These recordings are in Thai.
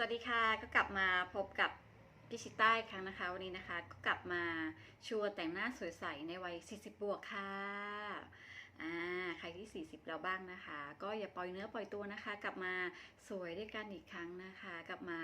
วัสดีค่ะก็กลับมาพบกับพี่ชิต้าอีกครั้งนะคะ วันนี้นะคะก็กลับมาชวนแต่งหน้าสวยใสในวัย 40 บวกค่ะอ่าใครที่ 40 แล้วบ้างนะคะ ก็อย่าปล่อยเนื้อปล่อยตัวนะคะ กลับมาสวยด้วยกันอีกครั้งนะคะ กลับมา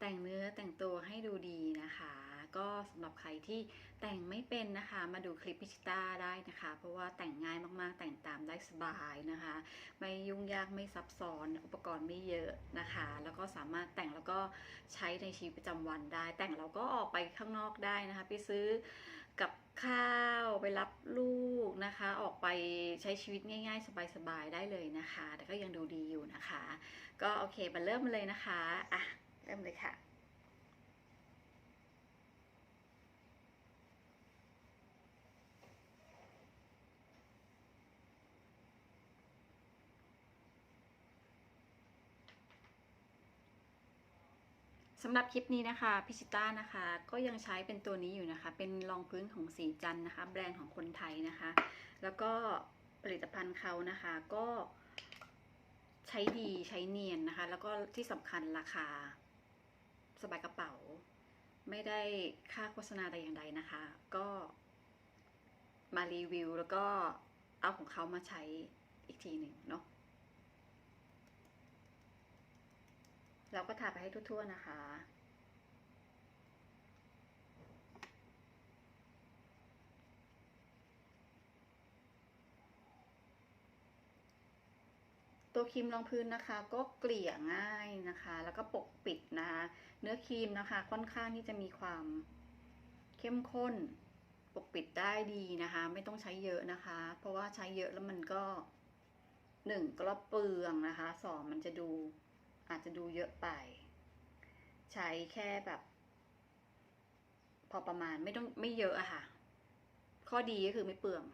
แต่งเนื้อแต่งตัวให้ดูดีนะคะ ก็สำหรับใครที่แต่งไม่เป็นนะคะ มาดูคลิปพิชิต้าได้นะคะ เพราะว่าแต่งง่ายมากๆ แต่งตามได้สบายนะคะ ไม่ยุ่งยากไม่ซับซ้อนอุปกรณ์ไม่เยอะนะคะ แล้วก็สามารถแต่งแล้วก็ใช้ในชีวิตประจำวันได้ แต่งแล้วก็ออกไปข้างนอกได้นะคะ ไปซื้อกับข้าวไปรับลูกนะคะ ออกไปใช้ชีวิตง่ายๆ สบายๆ ได้เลยนะคะ แต่ก็ยังดูดีอยู่นะคะ ก็โอเคมาเริ่มเลยนะคะ อะ เริ่มเลยค่ะ สำหรับคลิปนี้นะคะพิชิต้านะคะ ก็ยังใช้เป็นตัวนี้อยู่นะคะ เป็นรองพื้นของสีจันนะคะ แบรนด์ของคนไทยนะคะ แล้วก็ผลิตภัณฑ์เขานะคะก็ใช้ดีใช้เนียนนะคะ แล้วก็ที่สำคัญราคาสบายกระเป๋า ไม่ได้ค่าโฆษณาแต่อย่างใดนะคะ ก็มารีวิวแล้วก็เอาของเขามาใช้อีกทีหนึ่งเนาะ เราก็ทาไปให้ทั่วๆนะคะ ตัวครีมรองพื้นนะคะ ก็เกลี่ยง่ายนะคะ แล้วก็ปกปิดนะคะ เนื้อครีมนะคะ ค่อนข้างที่จะมีความเข้มข้น ปกปิดได้ดีนะคะ ไม่ต้องใช้เยอะนะคะ เพราะว่าใช้เยอะแล้วมันก็หนึ่งก็เปลืองนะคะสองมันจะดู อาจจะดูเยอะไป ใช้แค่แบบ พอประมาณไม่ต้องไม่เยอะอะค่ะ ข้อดีก็คือไม่เปลือง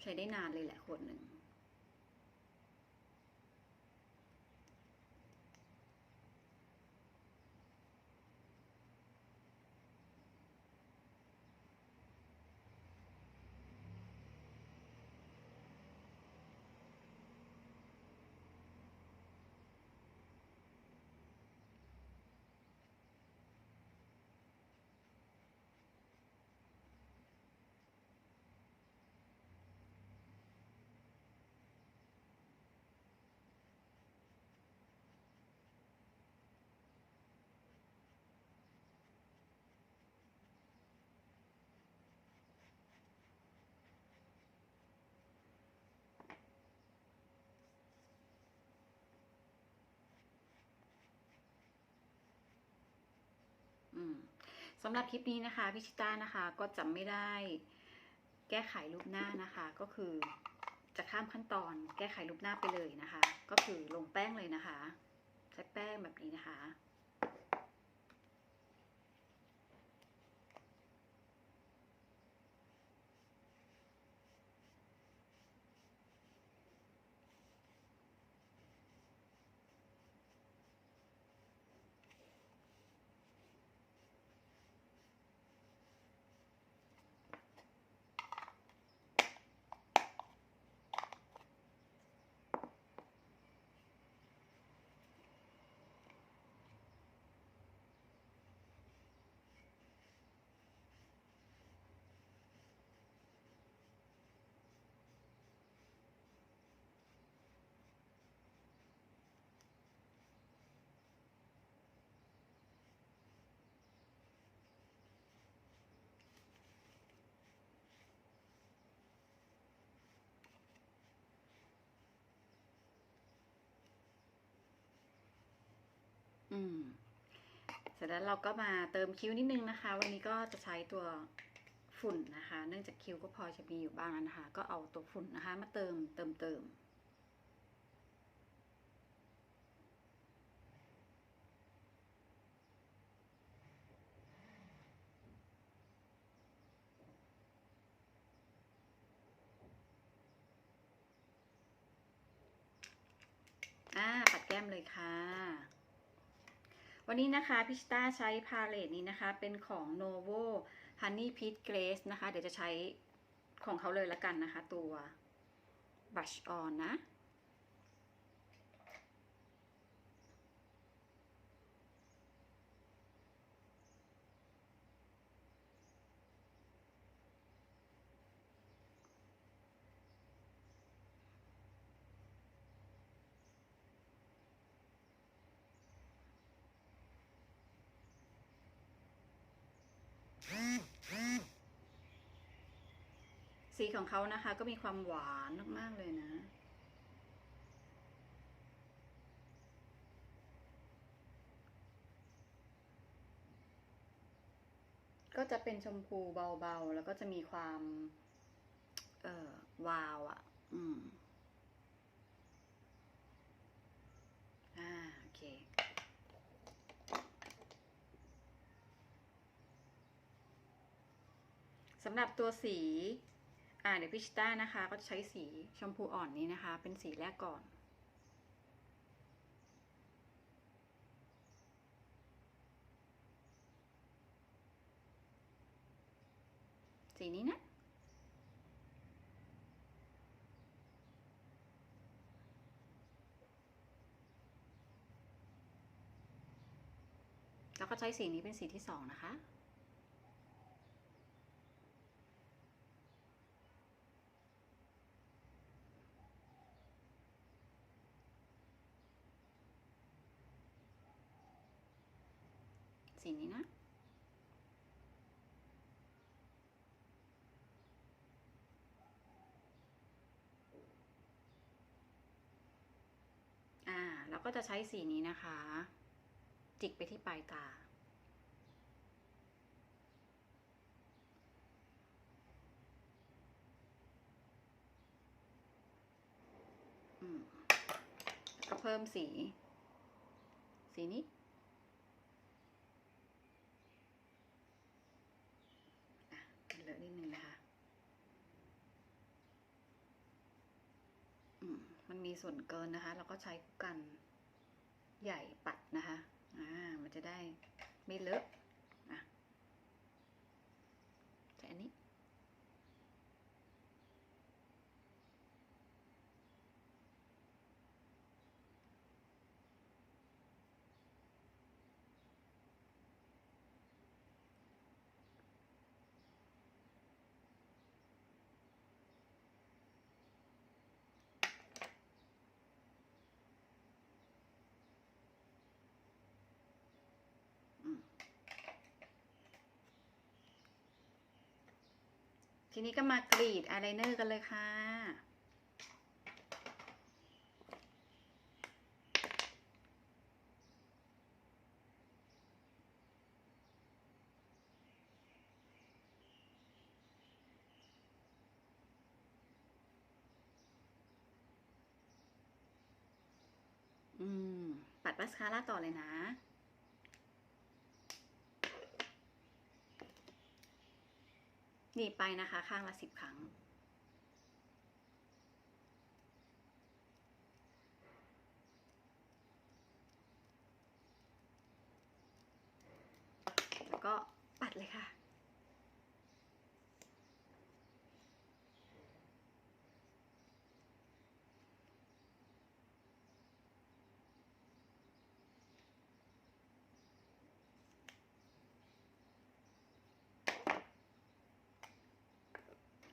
ใช้ได้นานเลยแหละขวดหนึ่ง อืม สำหรับคลิปนี้นะคะพิชิต้านะคะก็จำไม่ได้แก้ไขรูปหน้านะคะ ก็คือจะข้ามขั้นตอนแก้ไขรูปหน้าไปเลยนะคะ ก็คือลงแป้งเลยนะคะ ใช้แป้งแบบนี้นะคะ อืม เสร็จแล้วเราก็มาเติมคิ้วนิดนึงนะคะ วันนี้ก็จะใช้ตัวฝุ่นนะคะ เนื่องจากคิ้วก็พอจะมีอยู่บ้างนะคะ ก็เอาตัวฝุ่นนะคะ มาเติมเติมเติมอ่าปัดแก้มเลยค่ะ วันนี้นะคะพิชต้าใช้พาเลตนี้นะคะ เป็นของ Novo Honey Peach Glaze นะคะ เดี๋ยวจะใช้ของเขาเลยละกันนะคะ ตัว Brush On นะ สีของเขานะคะ ก็มีความหวานมาก ๆ เลยนะก็จะเป็นชมพูเบาๆ แล้วก็จะมีความ เอ่อ วาวอะ่ะ อืม อ่า โอเค สำหรับตัวสี อ่าเดี๋ยวพิชต้านะคะก็จะใช้สีชมพูอ่อนนี้นะคะ เป็นสีแรกก่อน สีนี้นะแล้วก็ใช้สีนี้เป็นสีที่สองนะคะ สีนี้นะ อ่าก็จะใช้สีนี้นะคะ จิกไปที่ปลายตา ก็เพิ่มสี สีนี้ อะมันเลอะนิดนึงนะคะ อืม มันมี ส่วนเกินนะคะ เราก็ใช้กันใหญ่ปัดนะคะ อ่า มันจะได้ไม่เลอะ ทีนี้ก็มากรีดอายไลเนอร์กันเลยค่ะอืมปัดมัสคาร่าต่อเลยนะ หนีไปนะคะ ข้างละสิบครั้ง แล้วก็ปัดเลยค่ะ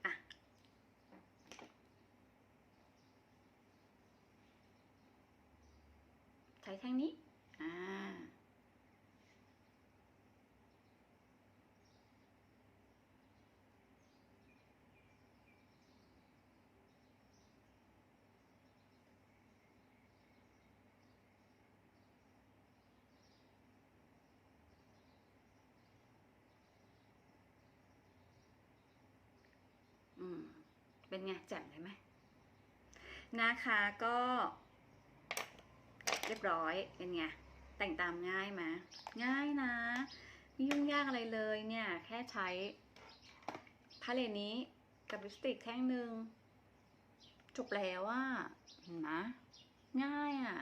อะ ใช้แท่งนี้ อ่า อืม เป็นไงแจ่มเลยไหมนะคะก็ เรียบร้อยเป็นไงแต่งตามง่ายไหมง่ายนะ ไม่ยุ่งยากอะไรเลยเนี่ยแค่ใช้พาเลนี้กับลิปสติกแท่งหนึ่งจบแล้วอะเห็นไหมง่ายอะ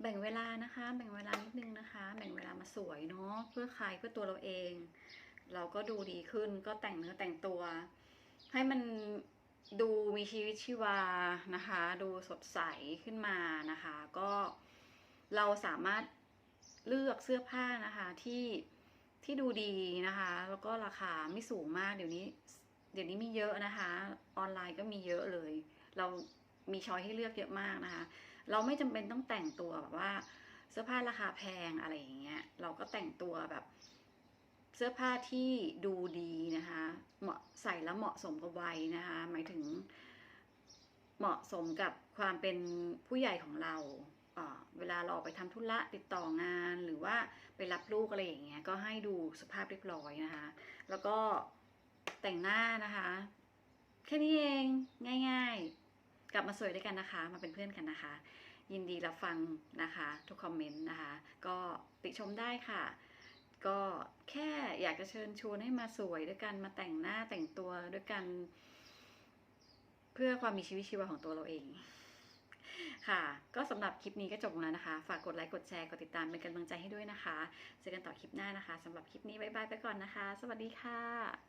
แบ่งเวลานะคะ แบ่งเวลานิดนึงนะคะ แบ่งเวลามาสวยเนาะเพื่อใครเพื่อตัวเราเอง เราก็ดูดีขึ้นก็แต่งเนื้อแต่งตัว ให้มัน ดูมีชีวิตชีวานะคะ ดูสดใสขึ้นมานะคะ ก็เราสามารถเลือกเสื้อผ้านะคะที่ที่ดูดีนะคะ แล้วก็ราคาไม่สูงมากเดี๋ยวนี้ เดี๋ยวนี้มีเยอะนะคะ ออนไลน์ก็มีเยอะเลย เรามีช้อยให้เลือกเยอะมากนะคะ เราไม่จำเป็นต้องแต่งตัวแบบว่าเสื้อผ้าราคาแพงอะไรอย่างเงี้ย เราก็แต่งตัวแบบ สื้อผ้าที่ดูดีนะคะ เหมาะใส่แล้วเหมาะสมกับวัยนะคะ หมายถึงเหมาะสมกับความเป็นผู้ใหญ่ของเราเวลาเราออกไปทำธุระติดต่องานหรือว่าไปรับลูกอะไรอย่างเงี้ยก็ให้ดูสภาพเรียบร้อยนะคะ แล้วก็แต่งหน้านะคะ แค่นี้เองง่ายๆ กลับมาสวยด้วยกันนะคะ มาเป็นเพื่อนกันนะคะ ยินดีรับฟังนะคะ ทุกคอมเมนต์นะคะ ก็ติชมได้ค่ะ ก็แค่อยากจะเชิญชวนให้มาสวยด้วยกันมาแต่งหน้าแต่งตัวด้วยกัน เพื่อความมีชีวิตชีวาของตัวเราเอง ค่ะ ก็สำหรับคลิปนี้ก็จบลงแล้วนะคะ ฝากกดไลค์กดแชร์กดติดตามเป็นกำลังใจให้ด้วยนะคะ เจอกันต่อคลิปหน้านะคะสำหรับคลิปนี้บ๊ายบายไปก่อนนะคะ สวัสดีค่ะ